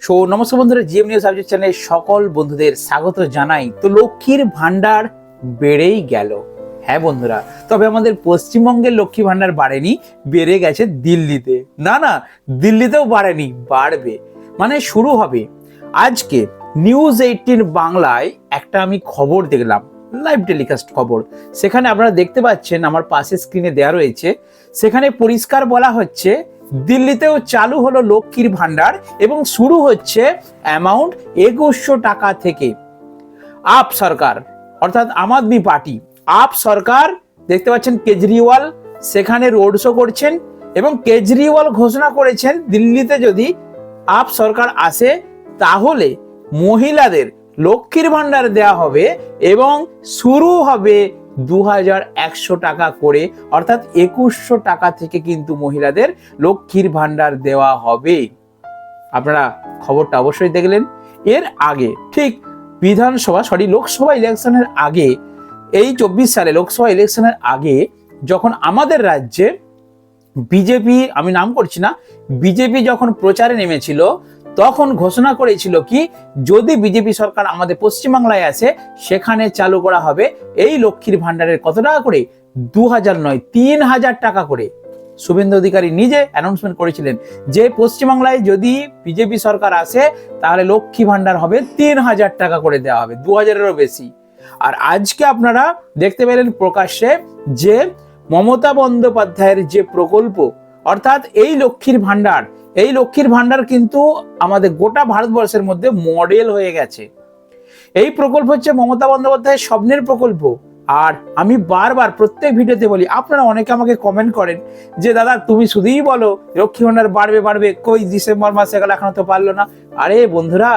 So নমস্কার বন্ধুরা, GM news subject চ্যানেলে সকল বন্ধুদের স্বাগত জানাই। তো লক্ষ্মীর ভান্ডার বেড়েই গেল। হ্যাঁ বন্ধুরা, তবে আমাদের পশ্চিমবঙ্গের লক্ষ্মী ভান্ডার বাড়েনি, বেড়ে গেছে দিল্লিতে। না না, দিল্লিতেও বাড়েনি, বাড়বে। মানে শুরু হবে। আজকে নিউজ এইটিন বাংলায় একটা আমি খবর দেখলাম। লাইভ টেলিকাস্ট খবর। সেখানে আপনারা দেখতে পাচ্ছেন, আমার পাশে স্ক্রিনে দেওয়া রয়েছে, সেখানে পরিষ্কার বলা হচ্ছে, দিল্লিতেও চালু হলো লক্ষ্মীর ভান্ডার এবং শুরু হচ্ছে অ্যামাউন্ট একুশশো টাকা থেকে। আপ সরকার, অর্থাৎ আম আদমি পার্টি, আপ সরকার, দেখতে পাচ্ছেন কেজরিওয়াল সেখানে রোড শো করছেন এবং কেজরিওয়াল ঘোষণা করেছেন দিল্লিতে যদি আপ সরকার আসে, তাহলে মহিলাদের লক্ষ্মীর ভান্ডার দেওয়া হবে এবং শুরু হবে দু হাজার একশো টাকা করে, অর্থাৎ একুশশো টাকা থেকে কিন্তু মহিলাদের লক্ষ্মীর ভান্ডার দেওয়া হবে। আপনারা খবরটা অবশ্যই দেখলেন। এর আগে, ঠিক বিধানসভা, সরি, লোকসভা ইলেকশনের আগে, এই চব্বিশ সালে লোকসভা ইলেকশনের আগে যখন আমাদের রাজ্যে বিজেপি, আমি নাম করছি না, বিজেপি যখন প্রচারে নেমেছিল তখন ঘোষণা করেছিল কি, যদি বিজেপি সরকার আমাদের পশ্চিমবাংলায় আসে সেখানে চালু করা হবে এই লক্ষ্মীর ভান্ডারের কত টাকা করে? দু হাজার নয়, তিন হাজার টাকা করে। শুভেন্দু অধিকারী নিজে অ্যানাউন্সমেন্ট করেছিলেন যে পশ্চিমবাংলায় যদি বিজেপি সরকার আসে তাহলে লক্ষ্মী ভান্ডার হবে তিন হাজার টাকা করে দেওয়া হবে দু হাজারেরও বেশি। আর আজকে আপনারা দেখতে পেলেন প্রকাশ্যে যে মমতা বন্দ্যোপাধ্যায়ের যে প্রকল্প, অর্থাৎ এই লক্ষ্মীর ভান্ডার এই লক্ষ্মীর ভান্ডার কিন্তু আমাদের গোটা ভারতবর্ষের মধ্যে মডেল হয়ে গেছে। এই প্রকল্প হচ্ছে মমতা বন্দ্যোপাধ্যায়ের স্বপ্নের প্রকল্প। আর আমি বারবার প্রত্যেক ভিডিওতে বলি, আপনারা অনেকে আমাকে কমেন্ট করেন যে, দাদা, তুমি শুধুই বলো, লক্ষ্মী ভান্ডার বাড়বে বাড়বে, কই ডিসেম্বর মাসে গেলে এখনও তো পারল না? আরে বন্ধুরা,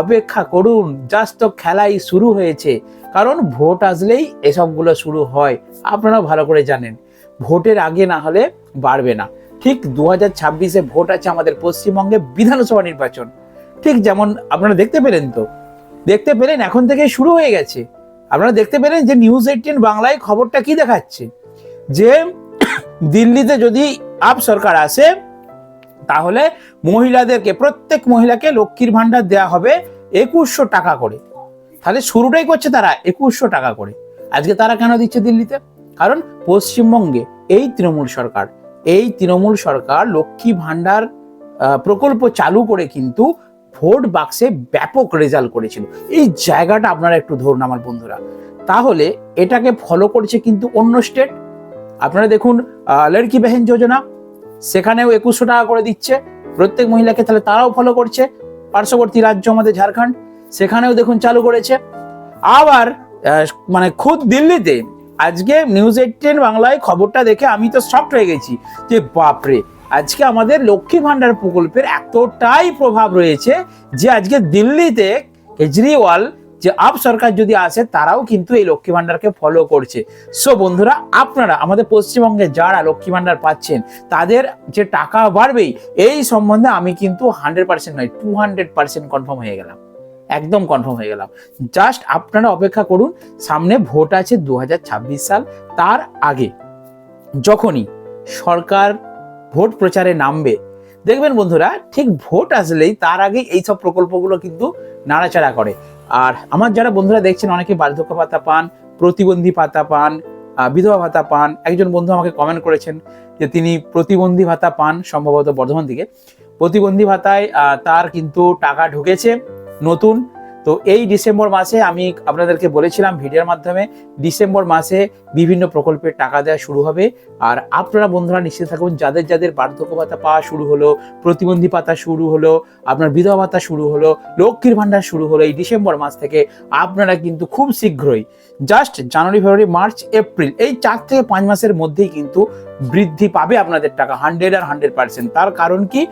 অপেক্ষা করুন জাস্ট তো খেলাই শুরু হয়েছে। কারণ ভোট আসলেই এসবগুলো শুরু হয়, আপনারাও ভালো করে জানেন। ভোটের আগে না হলে বাড়বে না। ঠিক দু হাজার ছাব্বিশে ভোট আছে আমাদের পশ্চিমবঙ্গে বিধানসভা নির্বাচন। ঠিক যেমন আপনারা দেখতে পেলেন তো। দেখতে পেলেন এখন থেকে শুরু হয়ে গেছে। আপনারা দেখতে পেলেন যে নিউজ এইটিন বাংলায় খবরটা কি দেখাচ্ছে? যে দিল্লিতে যদি আপ সরকার আসে, তাহলে মহিলাদেরকে, প্রত্যেক মহিলাকে লক্ষ্মীর ভান্ডার দেওয়া হবে একুশশো টাকা করে। তাহলে শুরুটাই করছে তারা একুশশো টাকা করে। আজকে তারা কেন দিচ্ছে দিল্লিতে? কারণ পশ্চিমবঙ্গে এই তৃণমূল সরকার এই তৃণমূল সরকার লক্ষ্মী ভান্ডার আহ, প্রকল্প চালু করে কিন্তু ভোট বাক্সে ব্যাপক রেজাল্ট করেছিল। এই জায়গাটা আপনারা একটু ধরুন আমার বন্ধুরা। তাহলে এটাকে ফলো করছে কিন্তু অন্য স্টেট আপনারা দেখুন লড়কি বেহেন যোজনা সেখানেও একুশশো টাকা করে দিচ্ছে। প্রত্যেক মহিলাকে তাহলে তারাও ফলো করছে। পার্শ্ববর্তী রাজ্য আমাদের ঝাড়খণ্ড সেখানেও দেখুন চালু করেছে। আবার মানে খুদ দিল্লিতে আজকে নিউজ এইটিন বাংলায় খবরটা দেখে আমি তো শক্ট হয়ে গেছি যে বাপরে, আজকে আমাদের লক্ষ্মী ভান্ডার প্রকল্পের এতটাই প্রভাব রয়েছে যে আজকে দিল্লিতে কেজরিওয়াল যে আপ সরকার যদি আসে, তারাও কিন্তু এই লক্ষ্মী ভান্ডারকে ফলো করছে। সো বন্ধুরা, আপনারা আমাদের পশ্চিমবঙ্গে যারা লক্ষ্মী ভান্ডার পাচ্ছেন, তাদের যে টাকা বাড়বেই, এই সম্বন্ধে আমি কিন্তু হান্ড্রেড পার্সেন্ট নয় টু হান্ড্রেড পার্সেন্ট কনফার্ম হয়ে গেলাম। একদম কনফার্ম হয়ে গেলাম। জাস্ট আপনারা অপেক্ষা করুন, সামনে ভোট আছে দু হাজার ছাব্বিশ সাল, তার আগে যখনই সরকার ভোট প্রচারে নামবে, দেখবেন বন্ধুরা, ঠিক ভোট আসলেই তার আগে এইসব প্রকল্পগুলো কিন্তু নাড়াচাড়া করে। আর আমার যারা বন্ধুরা দেখছেন, অনেকে বার্ধক্য ভাতা পান, প্রতিবন্ধী ভাতা পান বিধবা ভাতা পান, একজন বন্ধু আমাকে কমেন্ট করেছেন যে তিনি প্রতিবন্ধী ভাতা পান, সম্ভবত বর্ধমান থেকে। প্রতিবন্ধী ভাতায় তার কিন্তু টাকা ঢুকেছে। নতুন। তো এই ডিসেম্বর মাসে আমি আপনাদেরকে বলেছিলাম ভিডিওর মাধ্যমে, ডিসেম্বর মাসে বিভিন্ন প্রকল্পের টাকা দেওয়া শুরু হবে। আর আপনারা বন্ধুরা নিশ্চিত থাকুন, যাদের যাদের বার্ধক্য ভাতা পাওয়া শুরু হলো, প্রতিবন্ধী ভাতা শুরু হলো, আপনার বিধবা ভাতা শুরু হলো, লক্ষ্মীর ভান্ডার শুরু হলো এই ডিসেম্বর মাস থেকে আপনারা কিন্তু খুব শীঘ্রই, just January, February, March, April, এই চার থেকে পাঁচ মাসের মধ্যেই কিন্তু বৃদ্ধি পাবে আপনাদের টাকা হান্ড্রেড আর হান্ড্রেড পার্সেন্ট তার কারণ কি?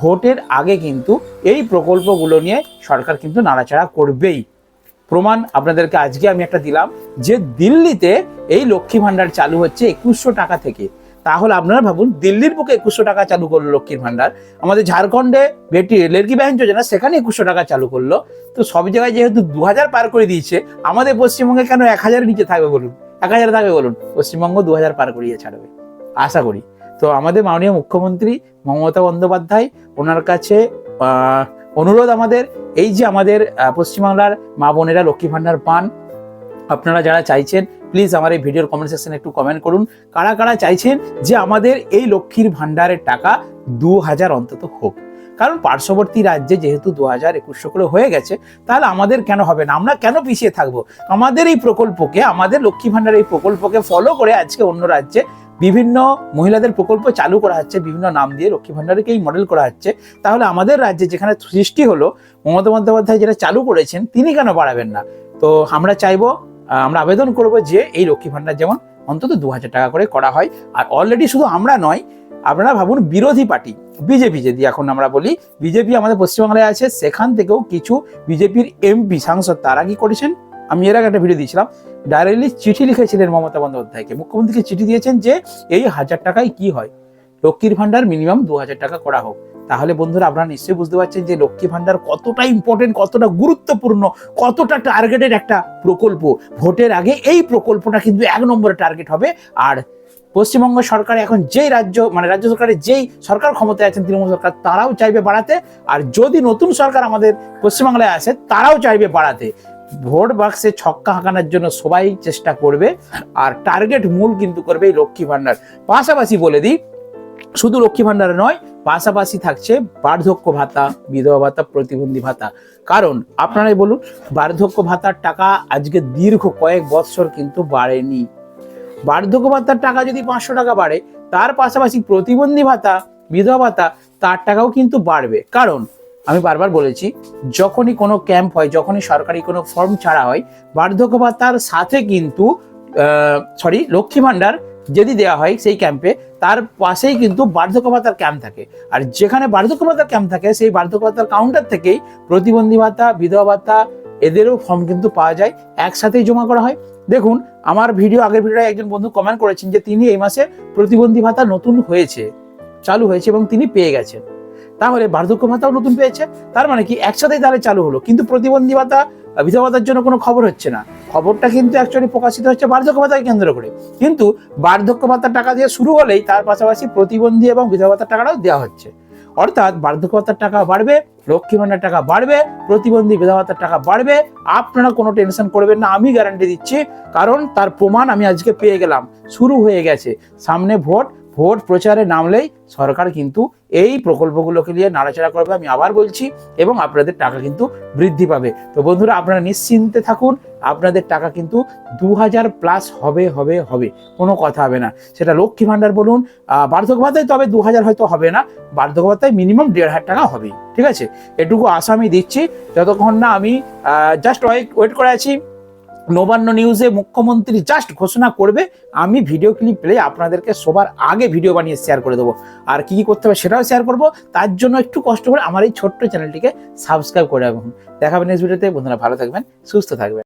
ভোটের আগে কিন্তু এই প্রকল্পগুলো নিয়ে সরকার কিন্তু নাড়াচাড়া করবেই। প্রমাণ আপনাদেরকে আজকে আমি একটা দিলাম যে দিল্লিতে এই লক্ষ্মী ভান্ডার চালু হচ্ছে একুশশো টাকা থেকে। তাহলে আপনারা ভাবুন, দিল্লির বুকে একুশশো টাকা চালু করল লক্ষ্মীর ভান্ডার আমাদের ঝাড়খণ্ডে বেটি লেরকি ব্যাংক যোজনা, সেখানে একুশশো টাকা চালু করল। তো সব জায়গায় যেহেতু দু হাজার পার করে দিয়েছে, আমাদের পশ্চিমবঙ্গে কেন এক হাজারের নিচে থাকবে বলুন? এক হাজার থাকবে বলুন? পশ্চিমবঙ্গ দু হাজার পার করিয়ে ছাড়বে। আশা করি। তো আমাদের মাননীয় মুখ্যমন্ত্রী মমতা বন্দ্যোপাধ্যায়, ওনার কাছে অনুরোধ আমাদের, এই যে আমাদের পশ্চিমবাংলার মা বোনেরা লক্ষ্মী ভাণ্ডার পান, আপনারা যারা চাইছেন প্লিজ আমার এই ভিডিওর কমেন্ট সেকশনে একটু কমেন্ট করুন। কারা কারা চাইছেন যে আমাদের এই লক্ষ্মীর ভাণ্ডারের টাকা দু হাজার অন্তত হোক। কারণ পার্শ্ববর্তী রাজ্যে যেহেতু দু হাজার একুশশো করে হয়ে গেছে, তাহলে আমাদের কেন হবে না? আমরা কেন পিছিয়ে থাকব? আমাদের এই প্রকল্পকে, আমাদের লক্ষ্মী ভাণ্ডার এই প্রকল্পকে ফলো করে আজকে অন্য রাজ্যে বিভিন্ন মহিলাদের প্রকল্প চালু করা হচ্ছে, বিভিন্ন নাম দিয়ে লক্ষ্মী ভাণ্ডারকে এই মডেল করা হচ্ছে। তাহলে আমাদের রাজ্যে যেখানে সৃষ্টি হলো, মমতা বন্দ্যোপাধ্যায় যেটা চালু করেছেন, তিনি কেন বাড়াবেন না? তো আমরা চাইব আমরা আবেদন করব যে এই লক্ষ্মী ভাণ্ডার যেমন অন্তত দু হাজার টাকা করে করা হয়। আর অলরেডি শুধু আমরা নয়, আপনারা ভাবুন বিরোধী পার্টি, বিজেপি যদি এখন আমরা বলি, বিজেপি আমাদের পশ্চিমবাংলায় আছে, সেখান থেকেও কিছু বিজেপির এমপি, সাংসদ তারা কি করেছেন? আমি এর আগে একটা ভিডিও দিয়েছিলাম। ডাইরেক্টলি চিঠি লিখেছিলেন মমতা বন্দ্যোপাধ্যায়কে। মুখ্যমন্ত্রীকে চিঠি দিয়েছেন যে এই হাজার টাকায় কি হয়? লক্ষ্মীর ভাণ্ডার মিনিমাম দু হাজার টাকা করা হোক। তাহলে বন্ধুরা আপনারা নিশ্চয়ই বুঝতে পারছেন যে লক্ষ্মী ভাণ্ডার কতটা ইম্পর্টেন্ট কতটা গুরুত্বপূর্ণ, কতটা টার্গেটেড একটা প্রকল্প। ভোটের আগে এই প্রকল্পটা কিন্তু এক নম্বরে টার্গেট হবে। আর পশ্চিমবঙ্গ সরকার এখন যেই রাজ্য মানে রাজ্য সরকারের যেই সরকার ক্ষমতায় আছেন, তৃণমূল সরকার, তারাও চাইবে বাড়াতে। আর যদি নতুন সরকার আমাদের পশ্চিমবাংলায় আসে, তারাও চাইবে বাড়াতে। ভোট বাক্সে ছক্কা হাঁকানোর জন্য সবাই চেষ্টা করবে, আর টার্গেট মূল কিন্তু করবে এই লক্ষ্মী ভাণ্ডার পাশাপাশি বলে দিই, শুধু লক্ষ্মী ভাণ্ডার নয়, পাশাপাশি থাকছে বার্ধক্য ভাতা, বিধবা ভাতা, প্রতিবন্ধী ভাতা। কারণ আপনারাই বলুন, বার্ধক্য ভাতার টাকা আজকে দীর্ঘ কয়েক বৎসর কিন্তু বাড়েনি। বার্ধক্য ভাতার টাকা যদি পাঁচশো টাকা বাড়ে, তার পাশাপাশি প্রতিবন্ধী ভাতা, বিধবা ভাতা, তার টাকাও কিন্তু বাড়বে। কারণ আমি বারবার বলেছি, যখনই কোনো ক্যাম্প হয়, যখনই সরকারি কোনো ফর্ম ছাড়া হয়, বার্ধক্য ভাতার সাথে কিন্তু সরি লক্ষ্মী ভাণ্ডার যদি দেওয়া হয় সেই ক্যাম্পে তার পাশেই কিন্তু বার্ধক্য ভাতার ক্যাম্প থাকে। আর যেখানে বার্ধক্য ভাতার ক্যাম্প থাকে, সেই বার্ধক্য ভাতার কাউন্টার থেকেই প্রতিবন্ধী ভাতা, বিধবা ভাতা, এদেরও ফর্ম কিন্তু পাওয়া যায়, একসাথেই জমা করা হয়। দেখুন, আমার ভিডিও আগের ভিডিওয় একজন বন্ধু কমেন্ট করেছেন যে, তিনি এই মাসে প্রতিবন্ধী ভাতা নতুন হয়েছে, চালু হয়েছে এবং তিনি পেয়ে গেছেন। তাহলে বার্ধক্য ভাতাও নতুন পেয়েছে তার মানে কি একসাথেই তাহলে চালু হলো। কিন্তু প্রতিবন্ধী ভাতা আহ, বিধবা ভাতার জন্য কোনো খবর হচ্ছে না। খবরটা কিন্তু অ্যাকচুয়ালি প্রকাশিত হচ্ছে বার্ধক্য ভাতাকে কেন্দ্র করে। কিন্তু বার্ধক্য ভাতার টাকা দিয়ে শুরু হলেই তার পাশাপাশি প্রতিবন্ধী এবং বিধবা ভাতার টাকাটাও দেওয়া হচ্ছে। অর্থাৎ বার্ধক্য ভাতার টাকা বাড়বে লক্ষ্মী ভাণ্ডার টাকা বাড়বে প্রতিবন্ধী বিধবা ভাতার টাকা বাড়বে আপনারা কোনো টেনশন করবেন না আমি গ্যারান্টি দিচ্ছি। কারণ তার প্রমাণ আমি আজকে পেয়ে গেলাম শুরু হয়ে গেছে। সামনে ভোট ভোট প্রচারে নামলেই সরকার কিন্তু এই প্রকল্পগুলোকে নিয়ে নাড়াচাড়া করবে, আমি আবার বলছি, এবং আপনাদের টাকা কিন্তু বৃদ্ধি পাবে। তো বন্ধুরা, আপনারা নিশ্চিন্তে থাকুন, আপনাদের টাকা কিন্তু দু হাজার প্লাস হবে হবে হবে, কোনো কথা হবে না। সেটা লক্ষ্মী ভাণ্ডার বলুন বার্ধক্য ভাতায় তবে দু হাজার হয়তো হবে না, বার্ধক্য ভাতায় মিনিমাম দেড় হাজার টাকা হবে ঠিক আছে? এটুকু আশা আমি দিচ্ছি, যতক্ষণ না আমি জাস্ট ওয়েট করে আছি। নবান্ন নিউজে মুখ্যমন্ত্রী জাস্ট ঘোষণা করবে, আমি ভিডিও ক্লিপ পেলে আপনাদেরকে সবার আগে ভিডিও বানিয়ে শেয়ার করে দেবো। আর কি কী করতে হবে সেটাও শেয়ার করব। তার জন্য একটু কষ্ট করে আমার এই ছোট্ট চ্যানেলটিকে সাবস্ক্রাইব করে রাখুন। দেখাবেন নেক্সট ভিডিওতে বন্ধুরা ভালো থাকবেন, সুস্থ থাকবেন।